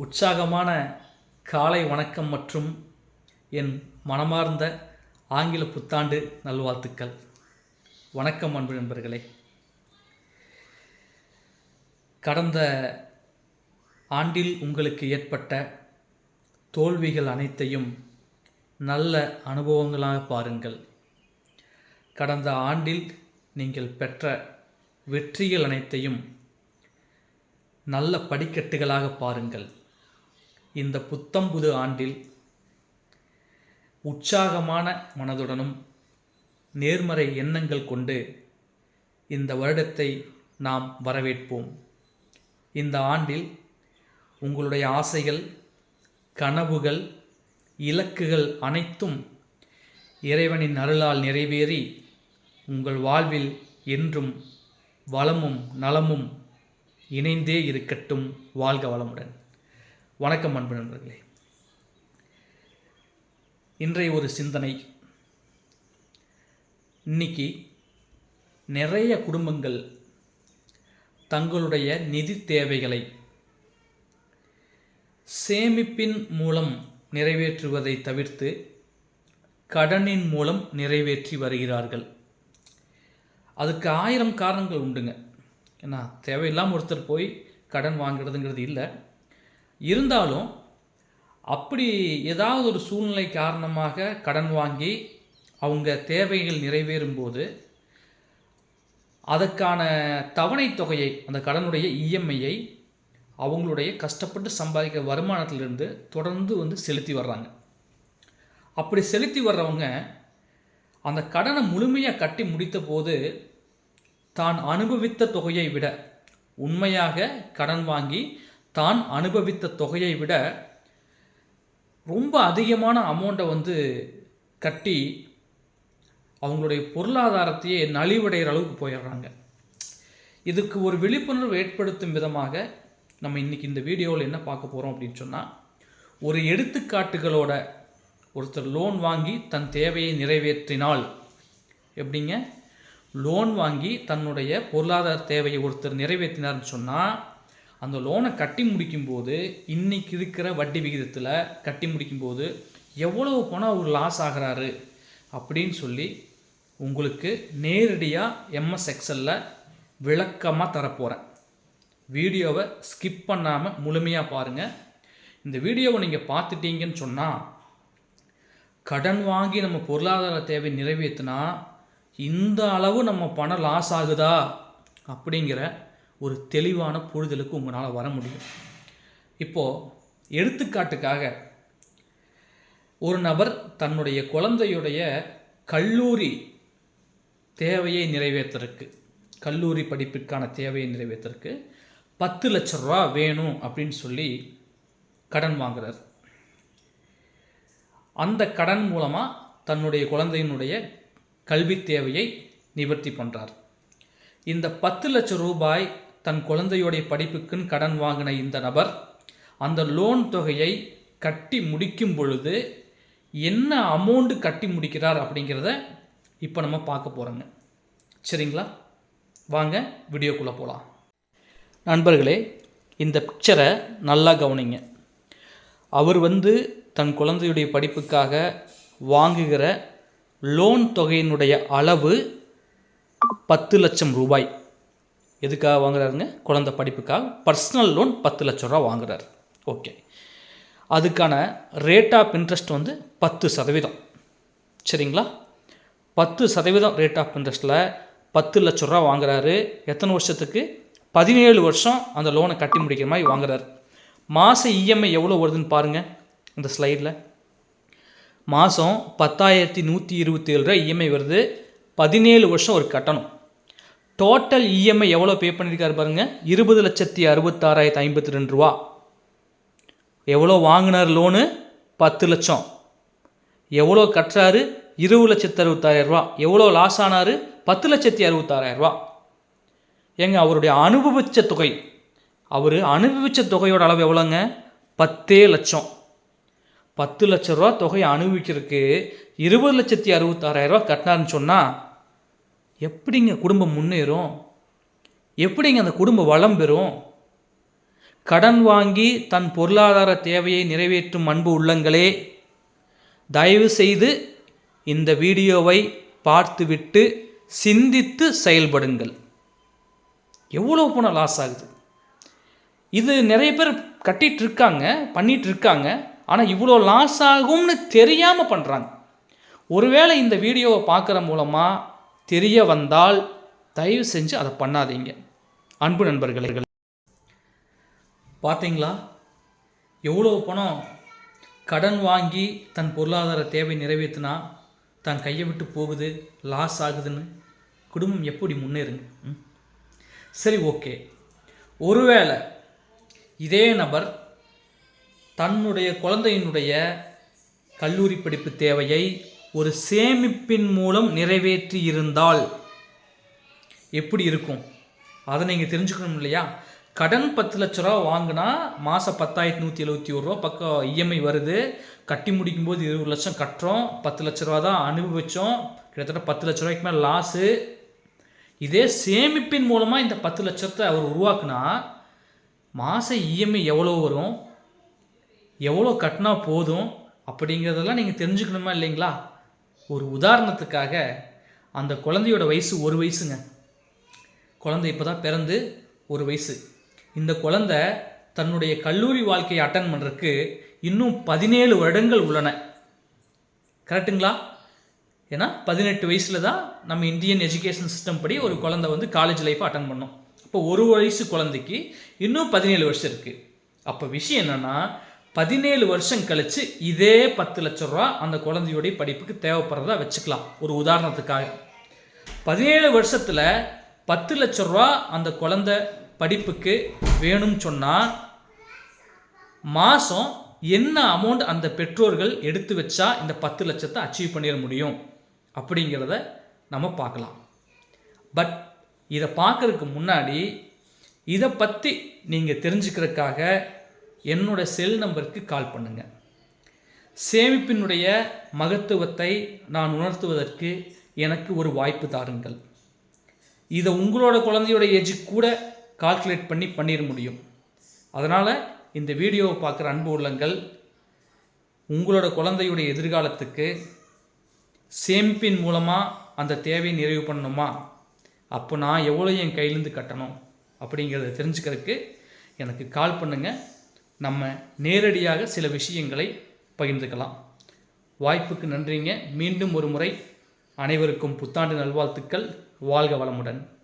உற்சாகமான காலை வணக்கம் மற்றும் என் மனமார்ந்த ஆங்கில புத்தாண்டு நல்வாழ்த்துக்கள். வணக்கம் அன்பு நண்பர்களே. கடந்த ஆண்டில் உங்களுக்கு ஏற்பட்ட தோல்விகள் அனைத்தையும் நல்ல அனுபவங்களாக பாருங்கள். கடந்த ஆண்டில் நீங்கள் பெற்ற வெற்றிகள் அனைத்தையும் நல்ல படிக்கட்டுகளாக பாருங்கள். இந்த புத்தம்புது ஆண்டில் உற்சாகமான மனதுடனும் நேர்மறை எண்ணங்கள் கொண்டு இந்த வருடத்தை நாம் வரவேற்போம். இந்த ஆண்டில் உங்களுடைய ஆசைகள் கனவுகள் இலக்குகள் அனைத்தும் இறைவனின் அருளால் நிறைவேறி உங்கள் வாழ்வில் என்றும் வளமும் நலமும் இணைந்தே இருக்கட்டும். வாழ்க வளமுடன். வணக்கம் அன்பு நண்பர்களே. இன்றைய ஒரு சிந்தனை. இன்னைக்கு நிறைய குடும்பங்கள் தங்களுடைய நிதி தேவைகளை சேமிப்பின் மூலம் நிறைவேற்றுவதை தவிர்த்து கடனின் மூலம் நிறைவேற்றி வருகிறார்கள். அதுக்கு ஆயிரம் காரணங்கள் உண்டுங்க. ஏன்னா தேவையில்லாமல் ஒருத்தர் போய் கடன் வாங்குறதுங்கிறது இல்லை. இருந்தாலும் அப்படி ஏதாவது ஒரு சூழ்நிலை காரணமாக கடன் வாங்கி அவங்க தேவைகள் நிறைவேறும்போது அதற்கான தவணை தொகையை அந்த கடனுடைய இஎம்ஐயை அவங்களுடைய கஷ்டப்பட்டு சம்பாதிக்கிற வருமானத்திலிருந்து தொடர்ந்து வந்து செலுத்தி வர்றாங்க. அப்படி செலுத்தி வர்றவங்க அந்த கடனை முழுமையாக கட்டி முடித்த போது தான் அனுபவித்த தொகையை விட உண்மையாக கடன் வாங்கி தான் அனுபவித்த தொகையை விட ரொம்ப அதிகமான அமௌண்ட்டை வந்து கட்டி அவங்களுடைய பொருளாதாரத்தையே நலிவடைகிற அளவுக்கு போயிடுறாங்க. இதுக்கு ஒரு விழிப்புணர்வு ஏற்படுத்தும் விதமாக நம்ம இன்றைக்கி இந்த வீடியோவில் என்ன பார்க்க போகிறோம் அப்படின்னு சொன்னால் ஒரு எடுத்துக்காட்டுகளோட ஒருத்தர் லோன் வாங்கி தன் தேவையை நிறைவேற்றினால் எப்படிங்க? லோன் வாங்கி தன்னுடைய பொருளாதார தேவையை ஒருத்தர் நிறைவேற்றினார்னு சொன்னால் அந்த லோனை கட்டி முடிக்கும்போது இன்றைக்கி இருக்கிற வட்டி விகிதத்தில் கட்டி முடிக்கும்போது எவ்வளவு பணம் அவர் லாஸ் ஆகிறாரு அப்படின்னு சொல்லி உங்களுக்கு நேரடியாக எம்எஸ் எக்ஸலில் விளக்கமாக தரப்போகிறேன் வீடியோவை ஸ்கிப் பண்ணாமல் முழுமையாக பாருங்கள் இந்த வீடியோவை நீங்கள் பார்த்துட்டீங்கன்னு சொன்னால் கடன் வாங்கி நம்ம பொருளாதார தேவை நிறைவேற்றினா இந்த அளவு நம்ம பணம் லாஸ் ஆகுதா? அப்படிங்கிற ஒரு தெளிவான புரிதலுக்கு உங்களால் வர முடியும். இப்போது எடுத்துக்காட்டுக்காக ஒரு நபர் தன்னுடைய குழந்தையுடைய கல்லூரி தேவையை நிறைவேற்றுறதுக்கு கல்லூரி படிப்பிற்கான தேவையை நிறைவேற்றுறதுக்கு பத்து லட்ச ரூபா வேணும் அப்படின்னு சொல்லி கடன் வாங்குறார். அந்த கடன் மூலமாக தன்னுடைய குழந்தையினுடைய கல்வி தேவையை நிவர்த்தி பண்ணுறார் இந்த பத்து லட்சம் ரூபாய் தன் குழந்தையுடைய படிப்புக்குன்னு கடன் வாங்கின இந்த நபர் அந்த லோன் தொகையை கட்டி முடிக்கும் பொழுது என்ன அமௌண்ட்டு கட்டி முடிக்கிறார் அப்படிங்கிறத இப்போ நம்ம பார்க்க போகிறோங்க சரிங்களா? வாங்க வீடியோக்குள்ளே போகலாம் நண்பர்களே இந்த பிக்சரை நல்லா கவனிங்க. அவர் வந்து தன் குழந்தையுடைய படிப்புக்காக வாங்குகிற லோன் தொகையினுடைய அளவு பத்து லட்சம் ரூபாய். எதுக்காக வாங்குறாருங்க? குழந்தை படிப்புக்காக பர்சனல் லோன் பத்து லட்ச ரூபா வாங்குறாரு. ஓகே அதுக்கான ரேட் ஆஃப் இன்ட்ரெஸ்ட் வந்து பத்து சதவீதம். சரிங்களா? பத்து சதவீதம் ரேட் ஆஃப் இன்ட்ரெஸ்ட்டில் பத்து லட்ச ரூபா வாங்குறாரு. எத்தனை வருஷத்துக்கு? பதினேழு வருஷம் அந்த லோனை கட்டி முடிக்கிற மாதிரி வாங்குறாரு. மாத இஎம்ஐ எவ்வளோ வருதுன்னு பாருங்கள் இந்த ஸ்லைடில் மாதம் பத்தாயிரத்தி நூற்றி இருபத்தி ஏழு ரூபா இஎம்ஐ வருது. பதினேழு வருஷம் ஒரு கட்டணம். டோட்டல் இஎம்ஐ எவ்வளோ பே பண்ணியிருக்காரு பாருங்கள் இருபது லட்சத்தி அறுபத்தாறாயிரத்தி ஐம்பத்தி ரெண்டு ரூபா. எவ்வளோ வாங்கினார் லோனு பத்து லட்சம். எவ்வளோ கட்டுறாரு? இருபது லட்சத்தி அறுபத்தாயிரம் ரூபா. எவ்வளோ லாஸ் ஆனார்? பத்து லட்சத்தி அறுபத்தாறாயிரரூபா ஏங்க அவருடைய அனுபவித்த தொகை அவர் அனுபவித்த தொகையோட அளவு எவ்வளோங்க? பத்தே லட்சம். பத்து லட்ச ரூபா தொகையை அனுபவிக்கிறதுக்கு இருபது லட்சத்தி அறுபத்தாறாயிரம் ரூபா கட்டினாருன்னு சொன்னால் எப்படிங்க குடும்பம் முன்னேறும்? எப்படிங்க அந்த குடும்பம் வளம் பெறும்? கடன் வாங்கி தன் பொருளாதார தேவையை நிறைவேற்றும் அன்பு உள்ளங்களே தயவு செய்து இந்த வீடியோவை பார்த்துவிட்டு சிந்தித்து செயல்படுங்கள். எவ்வளோ பணம் லாஸ் ஆகுது. இது நிறைய பேர் கட்டிகிட்டு இருக்காங்க பண்ணிகிட்டு இருக்காங்க ஆனால் இவ்வளோ லாஸ் ஆகும்னு தெரியாமல் பண்ணுறாங்க ஒருவேளை இந்த வீடியோவை பார்க்குற மூலமாக தெரிய வந்தால் தயவு செஞ்சு அதை பண்ணாதீங்க. அன்பு நண்பர்களே. பார்த்தீங்களா? எவ்வளோ பணம் கடன் வாங்கி தன் பொருளாதார தேவை நிறைவேற்றினா தன் கையை விட்டு போகுது லாஸ் ஆகுதுன்னு குடும்பம் எப்படி முன்னேறுங்க ம்? சரி ஓகே. ஒருவேளை இதே நபர் தன்னுடைய குழந்தையினுடைய கல்லூரி படிப்பு தேவையை ஒரு சேமிப்பின் மூலம் நிறைவேற்றி இருந்தால் எப்படி இருக்கும்? அதை நீங்கள் தெரிஞ்சுக்கணும் இல்லையா? கடன் பத்து லட்ச ரூபா வாங்கினா மாதம் பத்தாயிரத்தி நூற்றி எழுபத்தி ஒரு ரூபா பக்கம் இஎம்ஐ வருது. கட்டி முடிக்கும்போது இருபது லட்சம் கட்டுறோம். பத்து லட்ச ரூபா தான் அனுபவித்தோம் கிட்டத்தட்ட பத்து லட்ச ரூபாய்க்கு மேலே லாஸு இதே சேமிப்பின் மூலமாக இந்த பத்து லட்சத்தை அவர் உருவாக்குனா மாதம் இஎம்ஐ எவ்வளோ வரும்? எவ்வளோ கட்டினா போதும்? அப்படிங்கிறதெல்லாம் நீங்கள் தெரிஞ்சுக்கணுமா இல்லைங்களா? ஒரு உதாரணத்துக்காக அந்த குழந்தையோட வயசு ஒரு வயசுங்க. குழந்தை இப்போ தான் பிறந்து ஒரு வயசு. இந்த குழந்த தன்னுடைய கல்லூரி வாழ்க்கையை அட்டன் பண்ணுறதுக்கு இன்னும் பதினேழு வருடங்கள் உள்ளன. கரெக்டுங்களா ஏன்னா பதினெட்டு வயசில் தான் நம்ம இந்தியன் எஜுகேஷன் சிஸ்டம் படி ஒரு குழந்தை வந்து காலேஜ் லைஃப்பை அட்டன் பண்ணோம். இப்போ ஒரு வயசு குழந்தைக்கு இன்னும் பதினேழு வருஷம் இருக்குது அப்போ விஷயம் என்னென்னா பதினேழு வருஷம் கழித்து இதே பத்து லட்ச ரூபா அந்த குழந்தையோடைய படிப்புக்கு தேவைப்படுறதா வச்சுக்கலாம். ஒரு உதாரணத்துக்காக. பதினேழு வருஷத்தில் பத்து லட்ச ரூபா அந்த குழந்தை படிப்புக்கு வேணும்னு சொன்னால் மாதம் என்ன அமௌண்ட் அந்த பெற்றோர்கள் எடுத்து வச்சா இந்த பத்து லட்சத்தை அச்சீவ் பண்ணிட முடியும்? அப்படிங்கிறத நம்ம பார்க்கலாம். பட் இதை பார்க்குறதுக்கு முன்னாடி இதை பற்றி நீங்கள் தெரிஞ்சுக்கிறதுக்காக என்னோட செல் நம்பருக்கு கால் பண்ணுங்கள் சேமிப்பினுடைய மகத்துவத்தை நான் உணர்த்துவதற்கு எனக்கு ஒரு வாய்ப்பு தாருங்கள். இதை உங்களோட குழந்தையோட ஏஜ் கூட கால்குலேட் பண்ணி பண்ணிட முடியும். அதனால் இந்த வீடியோவை பார்க்குற அன்பு உள்ளங்கள் உங்களோட குழந்தையுடைய எதிர்காலத்துக்கு சேமிப்பின் மூலமாக அந்த தேவையை நிறைவு பண்ணணுமா? அப்போ நான் எவ்வளோ என் கையிலேருந்து கட்டணும்? அப்படிங்கிறத தெரிஞ்சுக்கிறதுக்கு எனக்கு கால் பண்ணுங்கள் நம்ம நேரடியாக சில விஷயங்களை பகிர்ந்துக்கலாம். வாய்ப்புக்கு நன்றிங்க. மீண்டும் ஒரு முறை அனைவருக்கும் புத்தாண்டு நல்வாழ்த்துக்கள். வாழ்க வளமுடன்.